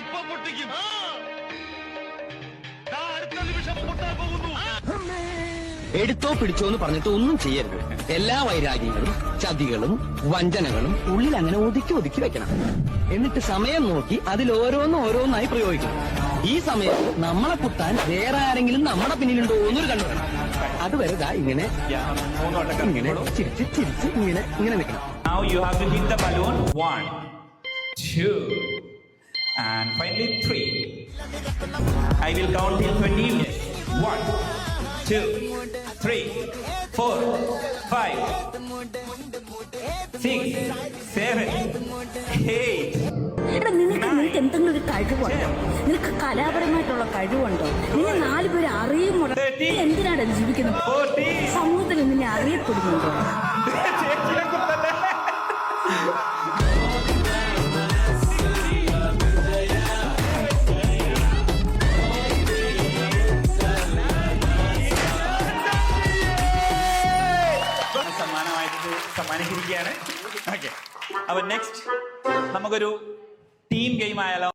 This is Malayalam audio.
ഇപ്പൊ പൊട്ടിക്കും. അടുത്ത നിമിഷം പൊട്ടാൻ പോകുന്നു. എടുത്തോ പിടിച്ചോ എന്ന് പറഞ്ഞിട്ട് ഒന്നും ചെയ്യരുത്. എല്ലാ വൈരാഗ്യങ്ങളും ചതികളും വഞ്ചനകളും ഉള്ളിൽ അങ്ങനെ ഒതുക്കി ഒതുക്കി വെക്കണം. എന്നിട്ട് സമയം നോക്കി അതിൽ ഓരോന്നും ഓരോന്നായി പ്രയോഗിക്കണം. ഈ സമയത്ത് നമ്മളെ കുത്താൻ വേറെ ആരെങ്കിലും നമ്മുടെ പിന്നിലുണ്ടോ എന്നൊരു കണ്ടു അതുവരെ വരുതാ ഇങ്ങനെ ഇങ്ങനെ ചിരിച്ച് ചിരിച്ച് ഇങ്ങനെ ഇങ്ങനെ നിൽക്കണം. Now you have to hit the balloon. One, two, and finally three. I will count till 20 minutes. One, two, three, four, five, six, seven, eight. എടാ നിനക്ക് നിനക്ക് എന്തെങ്കിലും ഒരു കഴിവുണ്ടോ നിനക്ക് കലാപരമായിട്ടുള്ള കഴിവുണ്ടോ നിന്നെ നാല് പേര് അറിയുമോ നീ എന്തിനാണ് ജീവിക്കുന്നത്. സമൂഹത്തിൽ നിന്നെ അറിയപ്പെടുന്നുണ്ടോ സമ്മാനിച്ചിരിക്കുകയാണ് ഓക്കെ അപ്പൊ നെക്സ്റ്റ് നമുക്കൊരു ടീം ഗെയിം ആയാലോ?